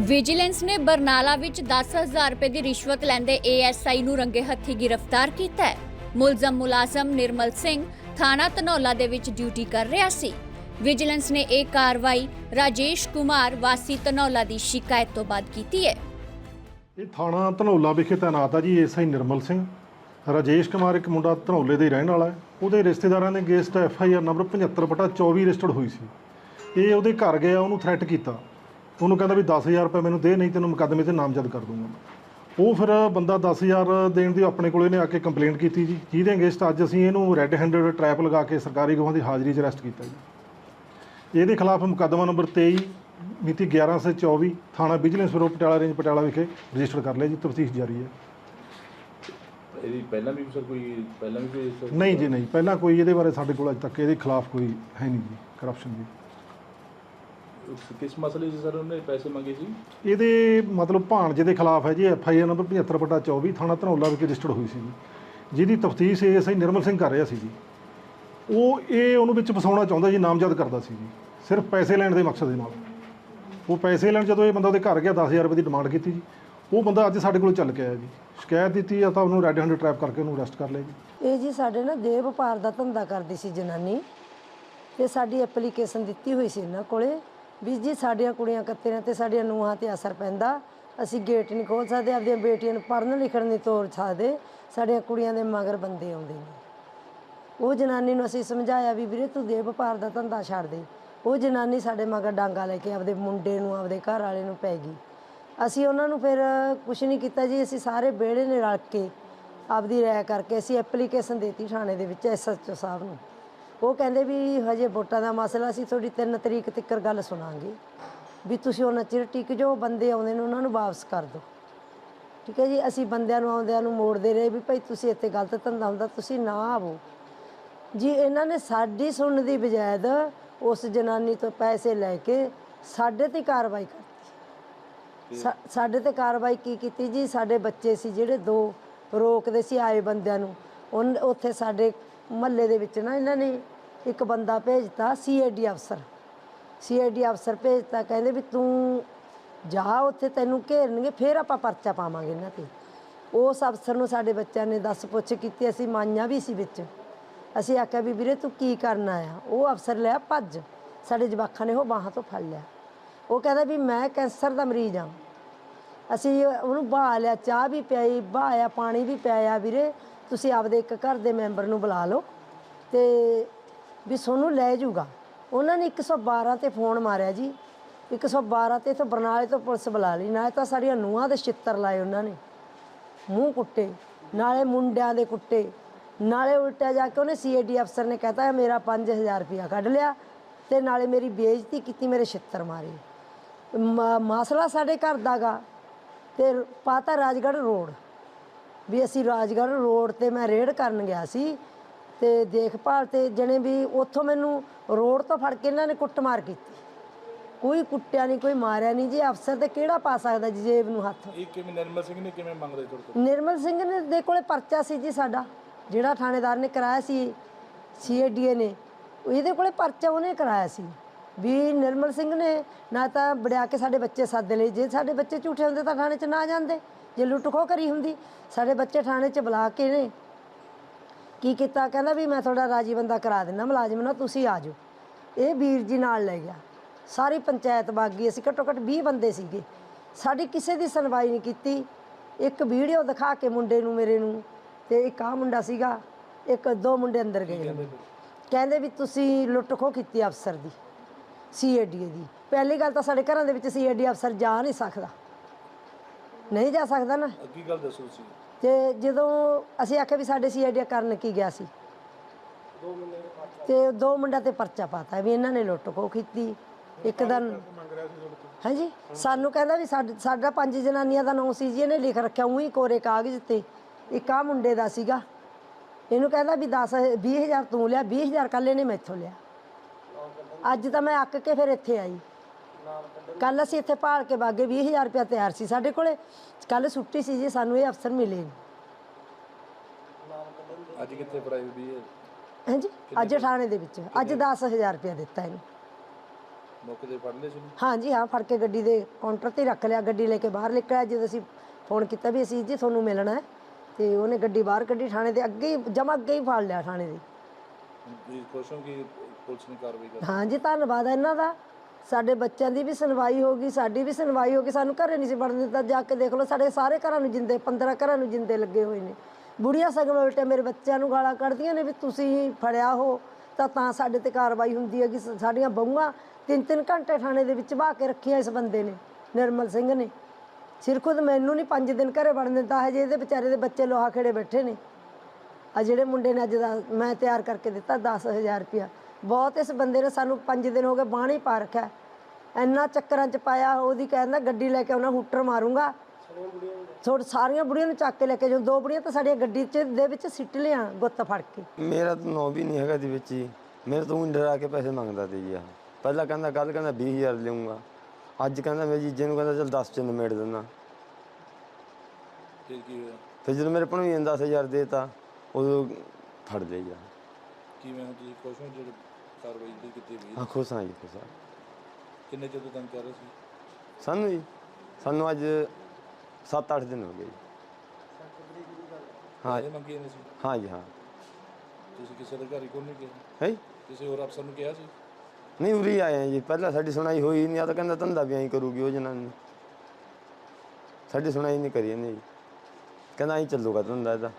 Vigilance ਨੇ ਬਰਨਾਲਾ ਵਿੱਚ 10000 ਰੁਪਏ ਦੀ ਰਿਸ਼ਵਤ ਲੈਂਦੇ ਏਐਸਆਈ ਨੂੰ ਰੰਗੇ ਹੱਥੀ ਗ੍ਰਿਫਤਾਰ ਕੀਤਾ ਹੈ। ਮੁਲਜ਼ਮ ਮੁਲਾਜ਼ਮ ਨਿਰਮਲ ਸਿੰਘ ਥਾਣਾ ਧਨੌਲਾ ਦੇ ਵਿੱਚ ਡਿਊਟੀ ਕਰ ਰਿਹਾ ਸੀ। ਵਿਜੀਲੈਂਸ ਨੇ ਇਹ ਕਾਰਵਾਈ ਰਾਜੇਸ਼ ਕੁਮਾਰ ਵਾਸੀ ਧਨੌਲਾ ਦੀ ਸ਼ਿਕਾਇਤ ਤੋਂ ਬਾਅਦ ਕੀਤੀ ਹੈ। ਇਹ ਥਾਣਾ ਧਨੌਲਾ ਵਿਖੇ ਤੈਨਾਤ ਆ ਜੀ ਐਸਆਈ ਨਿਰਮਲ ਸਿੰਘ। ਰਾਜੇਸ਼ ਕੁਮਾਰ ਇੱਕ ਮੁੰਡਾ ਧਨੌਲੇ ਦੇ ਰਹਿਣ ਵਾਲਾ ਹੈ। ਉਹਦੇ ਰਿਸ਼ਤੇਦਾਰਾਂ ਨੇ ਅਗੇਂਸਟ ਐਫ ਨੰਬਰ 75/24 ਰਜਿਸਟਰਡ ਹੋਈ ਸੀ। ਇਹ ਉਹਦੇ ਘਰ ਗਿਆ, ਉਹਨੂੰ ਥ੍ਰੈਟ ਕੀਤਾ। ਉਹਨੂੰ ਕਹਿੰਦਾ ਵੀ 10000 ਰੁਪਏ ਮੈਨੂੰ ਦੇ ਨਹੀਂ ਤੈਨੂੰ ਮੁਕੱਦਮੇ ਤੇ ਨਾਮਜ਼ਦ ਕਰ ਦੂੰਗਾ ਉਹ ਫਿਰ ਬੰਦਾ 10000 ਦੇਣ ਦੀ ਆਪਣੇ ਕੋਲ ਇਹਨੇ ਆ ਕੇ ਕੰਪਲੇਂਟ ਕੀਤੀ ਜੀ। ਜਿਹਦੇ ਅਗੇਂਸਟ ਅੱਜ ਅਸੀਂ ਇਹਨੂੰ ਰੈੱਡ ਹੈਂਡਡ ਟਰੈਪ ਲਗਾ ਕੇ ਸਰਕਾਰੀ ਗਵਾਹਾਂ ਦੀ ਹਾਜ਼ਰੀ 'ਚ ਅਰੈਸਟ ਕੀਤਾ ਜੀ। ਇਹਦੇ ਖਿਲਾਫ ਮੁਕੱਦਮਾ ਨੰਬਰ 23 ਮਿਤੀ 11 ਸੇ 24 ਥਾਣਾ vigilance bureau Patiala range Patiala ਵਿਖੇ ਰਜਿਸਟਰ ਕਰ ਲਿਆ ਜੀ ਤਫਤੀਸ਼ ਜਾਰੀ ਹੈ। ਇਹਦੀ ਪਹਿਲਾਂ ਵੀ ਸਰ ਕੋਈ ਪਹਿਲਾਂ ਵੀ ਕੋਈ ਨਹੀਂ ਜੀ ਨਹੀਂ। ਪਹਿਲਾਂ ਕੋਈ ਇਹਦੇ ਬਾਰੇ ਸਾਡੇ ਕੋਲ ਅਜੇ ਤੱਕ ਇਹਦੇ ਖਿਲਾਫ ਕੋਈ ਹੈ ਨਹੀਂ ਜੀ ਕਰਪਸ਼ਨ ਦੀ ਕਿਸ ਮਸਲੇ 'ਚ ਸਰ ਉਹਨੇ ਪੈਸੇ ਮੰਗੇ ਸੀ? ਇਹਦੇ ਮਤਲਬ ਭਾਣਜੇ ਦੇ ਖਿਲਾਫ ਹੈ ਜੀ ਐਫ ਆਈ ਆਰ ਨੰਬਰ 75/24 ਥਾਣਾ ਧਨੌਲਾ ਵਿਖੇ ਰਜਿਸਟਰਡ ਹੋਈ ਸੀ ਜੀ। ਜਿਹਦੀ ਤਫਤੀਸ਼ ਏਐਸਆਈ ਨਿਰਮਲ ਸਿੰਘ ਕਰ ਰਿਹਾ ਸੀ ਜੀ। ਉਹ ਇਹ ਉਹਨੂੰ ਵਿੱਚ ਫਸਾਉਣਾ ਚਾਹੁੰਦਾ ਜੀ ਨਾਮਜ਼ਦ ਕਰਦਾ ਸੀ ਜੀ। ਸਿਰਫ ਪੈਸੇ ਲੈਣ ਦੇ ਮਕਸਦ ਦੇ ਨਾਲ। ਉਹ ਪੈਸੇ ਲੈਣ ਜਦੋਂ ਇਹ ਬੰਦਾ ਉਹਦੇ ਘਰ ਗਿਆ 10000 ਰੁਪਏ ਦੀ ਡਿਮਾਂਡ ਕੀਤੀ ਜੀ। ਉਹ ਬੰਦਾ ਅੱਜ ਸਾਡੇ ਕੋਲ ਚੱਲ ਕੇ ਆਇਆ ਜੀ। ਸ਼ਿਕਾਇਤ ਦਿੱਤੀ ਆ ਤਾਂ ਉਹਨੂੰ ਰੈੱਡ ਹੈਂਡ ਟਰੈਪ ਕਰਕੇ ਉਹਨੂੰ ਅਰੈਸਟ ਕਰ ਲਿਆ ਜੀ। ਇਹ ਜੀ ਸਾਡੇ ਨਾ ਦੇਹ ਵਪਾਰ ਦਾ ਧੰਦਾ ਕਰਦੀ ਸੀ ਜਨਾਨੀ। ਤੇ ਸਾਡੀ ਐਪਲੀਕੇਸ਼ਨ ਦਿੱਤੀ ਹੋਈ ਸੀ ਇਹਨਾਂ ਕੋਲੇ। ਵੀ ਜੀ ਸਾਡੀਆਂ ਕੁੜੀਆਂ ਕੱਤੇ ਕੱਤੀਆਂ ਤੇ ਸਾਡੀਆਂ ਨੂੰਹਾਂ ਤੇ ਅਸਰ ਪੈਂਦਾ। ਅਸੀਂ ਗੇਟ ਨਹੀਂ ਖੋਲ ਸਕਦੇ ਆਪਣੀਆਂ ਬੇਟੀਆਂ ਨੂੰ ਪੜ੍ਹਨ ਲਿਖਣ ਨਹੀਂ ਤੋਰ ਸਕਦੇ, ਸਾਡੀਆਂ ਕੁੜੀਆਂ ਦੇ ਮਗਰ ਬੰਦੇ ਆਉਂਦੇ ਨੇ। ਉਹ ਜਨਾਨੀ ਨੂੰ ਅਸੀਂ ਸਮਝਾਇਆ ਵੀ ਵੀਰੇ ਤੂੰ ਦੇ ਵਪਾਰ ਦਾ ਧੰਦਾ ਛੱਡ ਦੇ। ਉਹ ਜਨਾਨੀ ਸਾਡੇ ਮਗਰ ਡਾਂਗਾ ਲੈ ਕੇ ਆਪਦੇ ਮੁੰਡੇ ਨੂੰ, ਆਪਦੇ ਘਰ ਵਾਲੇ ਨੂੰ ਪੈ ਗਈ। ਅਸੀਂ ਉਹਨਾਂ ਨੂੰ ਫਿਰ ਕੁਝ ਨਹੀਂ ਕੀਤਾ ਜੀ, ਅਸੀਂ ਸਾਰੇ ਵਿਹੜੇ ਨੇ ਰਲ ਕੇ ਆਪਦੀ ਰਾਇ ਕਰਕੇ ਅਸੀਂ ਐਪਲੀਕੇਸ਼ਨ ਦੇਤੀ ਥਾਣੇ ਦੇ ਵਿੱਚ ਐਸਐਚਓ ਸਾਹਿਬ ਨੂੰ। ਉਹ ਕਹਿੰਦੇ ਵੀ ਹਜੇ ਵੋਟਾਂ ਦਾ ਮਸਲਾ ਸੀ, ਤੁਹਾਡੀ 3 ਤਰੀਕ ਤੱਕ ਗੱਲ ਸੁਣਾਂਗੇ। ਵੀ ਤੁਸੀਂ ਉਹਨਾਂ ਚਿਰ ਟਿਕ ਜੋ ਬੰਦੇ ਆਉਂਦੇ ਨੇ, ਉਹਨਾਂ ਨੂੰ ਵਾਪਸ ਕਰ ਦਿਓ। ਠੀਕ ਹੈ ਜੀ, ਅਸੀਂ ਬੰਦਿਆਂ ਨੂੰ ਆਉਂਦਿਆਂ ਨੂੰ ਮੋੜਦੇ ਰਹੇ ਵੀ ਭਾਈ ਤੁਸੀਂ ਇੱਥੇ ਗਲਤ ਧੰਦਾ ਹੁੰਦਾ, ਤੁਸੀਂ ਨਾ ਆਵੋ। ਜੀ, ਇਹਨਾਂ ਨੇ ਸਾਡੀ ਸੁਣਨ ਦੀ ਬਜਾਏ ਉਸ ਜਨਾਨੀ ਤੋਂ ਪੈਸੇ ਲੈ ਕੇ ਸਾਡੇ ਤੇ ਕਾਰਵਾਈ ਕਰਤੀ। ਸਾਡੇ ਤੇ ਕਾਰਵਾਈ ਕੀ ਕੀਤੀ ਜੀ? ਸਾਡੇ ਬੱਚੇ ਸੀ ਜਿਹੜੇ ਦੋ ਰੋਕਦੇ ਸੀ ਆਏ ਬੰਦਿਆਂ ਨੂੰ। ਉਨ, ਉੱਥੇ ਸਾਡੇ ਮਹੱਲੇ ਦੇ ਵਿੱਚ ਨਾ ਇਹਨਾਂ ਨੇ ਇੱਕ ਬੰਦਾ ਭੇਜਤਾ ਸੀਆਈਡੀ ਅਫਸਰ। ਸੀਆਈਡੀ ਅਫਸਰ ਭੇਜਤਾ, ਕਹਿੰਦੇ ਵੀ ਤੂੰ ਜਾ ਉੱਥੇ ਤੈਨੂੰ ਘੇਰਨਗੇ, ਫਿਰ ਆਪਾਂ ਪਰਚਾ ਪਾਵਾਂਗੇ ਇਹਨਾਂ ਤੇ। ਉਸ ਅਫਸਰ ਨੂੰ ਸਾਡੇ ਬੱਚਿਆਂ ਨੇ ਦੱਸ ਪੁੱਛ ਕੀਤੀ, ਅਸੀਂ ਮਾਈਆਂ ਵੀ ਸੀ ਵਿੱਚ। ਅਸੀਂ ਆਖਿਆ ਵੀ ਵੀਰੇ ਤੂੰ ਕੀ ਕਰਨਾ ਆ ਉਹ ਅਫਸਰ ਲਿਆ ਭੱਜ। ਸਾਡੇ ਜਵਾਖਾਂ ਨੇ ਉਹ ਬਾਹਾਂ ਤੋਂ ਫੜ ਲਿਆ। ਉਹ ਕਹਿੰਦਾ ਵੀ ਮੈਂ ਕੈਂਸਰ ਦਾ ਮਰੀਜ਼ ਹਾਂ। ਅਸੀਂ ਉਹਨੂੰ ਬਹਾ ਲਿਆ ਚਾਹ ਵੀ ਪਿਆਈ, ਬਹਾਇਆ, ਪਾਣੀ ਵੀ ਪਿਆਇਆ ਵੀਰੇ। ਤੁਸੀਂ ਆਪਦੇ ਇੱਕ ਘਰ ਦੇ ਮੈਂਬਰ ਨੂੰ ਬੁਲਾ ਲਓ ਤੇ ਵੀ ਸੋਨੂੰ ਲੈ ਜਾਊਗਾ। ਉਹਨਾਂ ਨੇ 112 ਤੇ ਫੋਨ ਮਾਰਿਆ ਜੀ। 112 ਤੇ ਇੱਥੋਂ ਬਰਨਾਲੇ ਤੋਂ ਪੁਲਿਸ ਬੁਲਾ ਲਈ। ਨਾਲੇ ਤਾਂ ਸਾਡੀਆਂ ਨੂੰਹਾਂ ਦੇ ਛਿੱਤਰ ਲਾਏ ਉਹਨਾਂ ਨੇ। ਮੂੰਹ ਕੁੱਟੇ, ਨਾਲੇ ਮੁੰਡਿਆਂ ਦੇ ਕੁੱਟੇ, ਨਾਲੇ ਉਲਟਾ ਜਾ ਕੇ ਉਹਨੇ ਸੀਆਈਡੀ ਅਫਸਰ ਨੇ ਕਹਤਾ ਮੇਰਾ 5000 ਰੁਪਇਆ ਕੱਢ ਲਿਆ ਤੇ ਨਾਲੇ ਮੇਰੀ ਬੇਇੱਜ਼ਤੀ ਕੀਤੀ, ਮੇਰੇ ਛਿੱਤਰ ਮਾਰੇ। ਮ- ਮਸਲਾ ਸਾਡੇ ਘਰ ਦਾਗਾ ਤੇ ਪਾਤਾ ਰਾਜਗੜ੍ਹ ਰੋਡ। ਵੀ ਅਸੀਂ ਰਾਜਗੜ੍ਹ ਰੋਡ ਤੇ ਮੈਂ ਰੇਡ ਕਰਨ ਗਿਆ ਸੀ ਤੇ ਦੇਖਭਾਲ ਤੇ ਜਣੇ ਵੀ ਉੱਥੋਂ ਮੈਨੂੰ ਰੋਡ ਤੋਂ ਫੜ ਕੇ ਇਹਨਾਂ ਨੇ ਕੁੱਟਮਾਰ ਕੀਤੀ। ਕੋਈ ਕੁੱਟਿਆ ਨਹੀਂ ਕੋਈ ਮਾਰਿਆ ਨਹੀਂ ਜੀ। ਅਫਸਰ ਤੇ ਕਿਹੜਾ ਪਾ ਸਕਦਾ ਜੀ ਜੇਬ ਨੂੰ ਹੱਥ? ਇਹ ਕਿਵੇਂ ਨਿਰਮਲ ਸਿੰਘ ਨੇ ਕਿਵੇਂ ਮੰਗਦੇ ਤੁਹਾਡੇ ਤੋਂ ਨਿਰਮਲ ਸਿੰਘ ਨੇ ਦੇ ਕੋਲੇ ਪਰਚਾ ਸੀ ਜੀ ਸਾਡਾ ਜਿਹੜਾ ਥਾਣੇਦਾਰ ਨੇ ਕਰਾਇਆ ਸੀ ਸੀਏਡੀਏ ਨੇ। ਇਹਦੇ ਕੋਲੇ ਪਰਚਾ ਉਹਨੇ ਕਰਾਇਆ ਸੀ। ਵੀ ਨਿਰਮਲ ਸਿੰਘ ਨੇ ਨਾ ਤਾਂ ਵੜਿਆ ਕੇ ਸਾਡੇ ਬੱਚੇ ਸੱਦ ਲਏ। ਜੇ ਸਾਡੇ ਬੱਚੇ ਝੂਠੇ ਹੁੰਦੇ ਤਾਂ ਥਾਣੇ 'ਚ ਨਾ ਜਾਂਦੇ। ਜੇ ਲੁੱਟ ਖੋਹ ਕਰੀ ਹੁੰਦੀ ਸਾਡੇ ਬੱਚੇ ਥਾਣੇ 'ਚ ਬੁਲਾ ਕੇ ਨੇ। ਕੀ ਕੀਤਾ? ਕਹਿੰਦਾ ਵੀ ਮੈਂ ਤੁਹਾਡਾ ਰਾਜੀ ਬੰਦਾ ਕਰਾ ਦਿੰਦਾ ਮੁਲਾਜ਼ਮ ਨਾਲ ਤੁਸੀਂ ਆ ਜਾਓ। ਇਹ ਵੀਰ ਜੀ ਨਾਲ ਲੈ ਗਿਆ। ਸਾਰੀ ਪੰਚਾਇਤ ਬਾਗੀ ਅਸੀਂ ਘੱਟੋ ਘੱਟ 20 ਬੰਦੇ ਸੀਗੇ। ਸਾਡੀ ਕਿਸੇ ਦੀ ਸੁਣਵਾਈ ਨਹੀਂ ਕੀਤੀ। ਇੱਕ ਵੀਡੀਓ ਦਿਖਾ ਕੇ ਮੁੰਡੇ ਨੂੰ ਮੇਰੇ ਨੂੰ। ਤੇ ਇੱਕ ਆ ਮੁੰਡਾ ਸੀਗਾ। ਇੱਕ ਦੋ ਮੁੰਡੇ ਅੰਦਰ ਗਏ ਨੇ। ਕਹਿੰਦੇ ਵੀ ਤੁਸੀਂ ਲੁੱਟ ਖੋਹ ਕੀਤੀ ਅਫਸਰ ਦੀ। ਸੀਏਡੀ ਦੀ। ਪਹਿਲੀ ਗੱਲ ਤਾਂ ਸਾਡੇ ਘਰਾਂ ਦੇ ਵਿੱਚ ਸੀਏਡੀ ਅਫਸਰ ਜਾ ਨਹੀਂ ਸਕਦਾ। ਨਹੀਂ ਜਾ ਸਕਦਾ ਨਾ। ਅੱਗੀ ਗੱਲ ਦੱਸੋ ਤੁਸੀਂ। ਤੇ ਜਦੋਂ ਅਸੀਂ ਆਖਿਆ ਵੀ ਸਾਡੇ ਸੀਆਈਡੀ ਕਰਨ ਕੀ ਗਿਆ ਸੀ। ਤੇ ਦੋ ਮੁੰਡਾ ਤੇ ਪਰਚਾ ਪਾਤਾ ਵੀ ਇਹਨਾਂ ਨੇ ਲੁੱਟ ਖੋ ਕੀਤੀ। ਇੱਕ ਦਿਨ ਹਾਂਜੀ। ਸਾਨੂੰ ਕਹਿੰਦਾ ਵੀ ਸਾਡ- ਸਾਡਾ ਪੰਜ ਜਨਾਨੀਆਂ ਦਾ ਨਾਂ ਸੀ ਜੀ ਇਹਨੇ ਲਿਖ ਰੱਖਿਆ ਉਹੀ ਕੋਰੇ ਕਾਗਜ਼ ਤੇ। ਇੱਕ ਆ ਮੁੰਡੇ ਦਾ ਸੀਗਾ। ਇਹਨੂੰ ਕਹਿੰਦਾ ਵੀ 10 20000 ਤੂੰ ਲਿਆ 20000 ਕੱਲ ਇਹਨੇ ਮੈਥੋਂ ਲਿਆ। ਅੱਜ ਤਾਂ ਮੈਂ ਅੱਕ ਕੇ ਫਿਰ ਇੱਥੇ ਆਈ। ਕੱਲ ਅਸੀਂ ਇੱਥੇ ਭਾਲ ਕੇ ਬਾਗੇ 20000 ਰੁਪਇਆ ਤਿਆਰ ਸੀ ਸਾਡੇ ਕੋਲੇ। ਕੱਲ ਛੁੱਟੀ ਸੀ ਜੀ ਸਾਨੂੰ ਇਹ ਅਫਸਰ ਮਿਲੇ ਅੱਜ ਕਿੱਥੇ ਫੜਾਈ ਵੀ ਹੈ? ਹਾਂਜੀ ਅੱਜ ਥਾਣੇ ਦੇ ਵਿੱਚ। ਅੱਜ 10000 ਰੁਪਇਆ ਦਿੱਤਾ ਇਹਨੂੰ। ਮੌਕੇ ਤੇ ਫੜ ਲਏ ਸੀ? ਹਾਂਜੀ ਹਾਂ ਫੜ ਕੇ ਗੱਡੀ ਦੇ ਕਾਊਂਟਰ ਤੇ ਰੱਖ ਲਿਆ। ਗੱਡੀ ਲੈ ਕੇ ਬਾਹਰ ਨਿਕਲਿਆ। ਜਦੋਂ ਅਸੀਂ ਫੋਨ ਕੀਤਾ ਵੀ ਅਸੀਂ ਜੀ ਤੁਹਾਨੂੰ ਮਿਲਣਾ ਹੈ। ਤੇ ਉਹਨੇ ਗੱਡੀ ਬਾਹਰ ਕੱਢੀ ਥਾਣੇ ਦੇ ਅੱਗੇ ਹੀ ਜਮਾ ਅੱਗੇ ਹੀ ਫੜ ਲਿਆ ਥਾਣੇ ਦੇ। ਖੁਸ਼ ਹੋ ਕਿ ਪੁਲਿਸ ਨੇ ਕਾਰਵਾਈ ਕਰ ਹਾਂਜੀ ਧੰਨਵਾਦ ਹੈ ਇਹਨਾਂ ਦਾ। ਸਾਡੇ ਬੱਚਿਆਂ ਦੀ ਵੀ ਸੁਣਵਾਈ ਹੋ ਗਈ, ਸਾਡੀ ਵੀ ਸੁਣਵਾਈ ਹੋ ਗਈ। ਸਾਨੂੰ ਘਰੇ ਨਹੀਂ ਸੀ ਵੜਨ ਦਿੱਤਾ। ਜਾ ਕੇ ਦੇਖ ਲਓ, ਸਾਡੇ ਸਾਰੇ ਘਰਾਂ ਨੂੰ ਜਿੰਦੇ 15 ਘਰਾਂ ਨੂੰ ਜਿੰਦੇ ਲੱਗੇ ਹੋਏ ਨੇ। ਬੁੜੀਆਂ ਸਗੋਂ ਉਲਟੇ ਮੇਰੇ ਬੱਚਿਆਂ ਨੂੰ ਗਾਲਾਂ ਕੱਢਦੀਆਂ ਨੇ ਵੀ ਤੁਸੀਂ ਹੀ ਫੜਿਆ ਹੋ, ਤਾਂ ਤਾਂ ਸਾਡੇ ਤੇ ਕਾਰਵਾਈ ਹੁੰਦੀ ਹੈ ਕਿ ਸਾਡੀਆਂ ਬਹੂਆਂ ਤਿੰਨ ਤਿੰਨ ਘੰਟੇ ਥਾਣੇ ਦੇ ਵਿੱਚ ਬਾਹ ਕੇ ਰੱਖੀਆਂ ਇਸ ਬੰਦੇ ਨੇ, ਨਿਰਮਲ ਸਿੰਘ ਨੇ। ਸਿਰ ਖੁਦ ਮੈਨੂੰ ਨਹੀਂ 5 ਦਿਨ ਘਰੇ ਵੜਨ ਦਿੰਦਾ ਹੈ ਜੇ ਇਹਦੇ ਵਿਚਾਰੇ ਦੇ ਬੱਚੇ ਲੋਹਾ ਖੇੜੇ ਬੈਠੇ ਨੇ। ਆ ਜਿਹੜੇ ਮੁੰਡੇ ਨੇ ਅੱਜ ਦਾ, ਮੈਂ ਤਿਆਰ ਕਰਕੇ ਦਿੱਤਾ 10000 ਰੁਪਇਆ। ਬਹੁਤ ਇਸ ਬੰਦੇ ਨੇ ਸਾਨੂੰ 5 ਦਿਨ ਹੋ ਗਏ ਬਾਣੀ ਪਾ ਰੱਖਿਆ। ਇੰਨਾ ਚੱਕਰਾਂ ਚ ਪਾਇਆ ਉਹਦੀ ਕਹਿੰਦਾ ਗੱਡੀ ਲੈ ਕੇ ਆਉਣਾ ਹੂਟਰ ਮਾਰੂੰਗਾ। ਛੋੜ ਸਾਰੀਆਂ ਬੁੜੀਆਂ ਨੂੰ ਚੱਕ ਕੇ ਲੈ ਕੇ ਜਾਉ ਦੋ ਬੁੜੀਆਂ ਤਾਂ ਸਾਡੀਆਂ ਗੱਡੀ ਚ ਦੇ ਵਿੱਚ ਸਿੱਟ ਲਿਆ ਗੁੱਤ ਫੜ ਕੇ। ਮੇਰਾ ਤਾਂ ਨੋ ਵੀ ਨਹੀਂ ਹੈਗਾ ਦੀ ਵਿੱਚ ਹੀ ਮੇਰੇ ਤੋਂ ਡਰਾ ਕੇ ਪੈਸੇ ਮੰਗਦਾ ਤੇ ਜੀ ਆ ਪਹਿਲਾਂ ਕਹਿੰਦਾ ਕੱਲ ਕਹਿੰਦਾ 20000 ਲਊਂਗਾ ਅੱਜ ਕਹਿੰਦਾ ਮੇਰੇ ਜੀਜੇ ਨੂੰ ਕਹਿੰਦਾ ਚਲ 10 ਚ ਨਿਮੇੜ ਦਿੰਦਾ। ਫਿਰ ਕੀ ਹੋਇਆ? ਫਿਰ ਜਦੋਂ ਮੇਰੇ ਭਣੋਈਏ ਨੇ 10000 ਦੇਤਾ ਉਦੋਂ ਫੜ ਲਿਆ ਜੀ ਕਿਵੇਂ ਹੁਣ ਤੁਸੀਂ ਖੁਸ਼ ਹੋ ਜਿਹੜੀ ਕਾਰਵਾਈ ਜਿਹੜੀ ਕੀਤੀ ਹੋਈ ਹੈ? ਹਾਂ ਖੁਸ਼ ਹਾਂ ਜੀ ਖੁਸ਼ ਹਾਂ। ਕਿੰਨੇ ਚਿਰ ਤੋਂ ਤੰਗ ਕਰ ਰਹੇ ਸੀ? ਸਾਨੂੰ ਜੀ ਸਾਨੂੰ ਅੱਜ 7-8 ਦਿਨ ਹੋ ਗਏ ਜੀ। ਹਾਂ ਇਹ ਮੰਗੀ ਜਾਂਦੇ ਸੀ? ਹਾਂ ਜੀ ਹਾਂ। ਤੁਸੀਂ ਕਿਸੇ ਅਧਿਕਾਰੀ ਕੋਲ ਨਹੀਂ ਗਏ? ਹੈ ਕਿਸੇ ਹੋਰ ਅਫਸਰ ਨੂੰ ਕਿਹਾ ਸੀ? ਨਹੀਂ ਉਰੀ ਆਏ ਹਾਂ ਜੀ। ਪਹਿਲਾਂ ਸਾਡੀ ਸੁਣਾਈ ਹੋਈ ਨਹੀਂ ਆ ਤਾਂ ਕਹਿੰਦਾ ਧੰਦਾ ਵੀ ਐਂ ਕਰੂਗੀ ਉਹ ਜਨਾਨੀ ਸਾਡੀ ਸੁਣਾਈ ਨਹੀਂ ਕਰੀ ਇਹਨੇ ਜੀ। ਕਹਿੰਦਾ ਐਂ ਚੱਲੂਗਾ ਧੰਦਾ ਇਹਦਾ।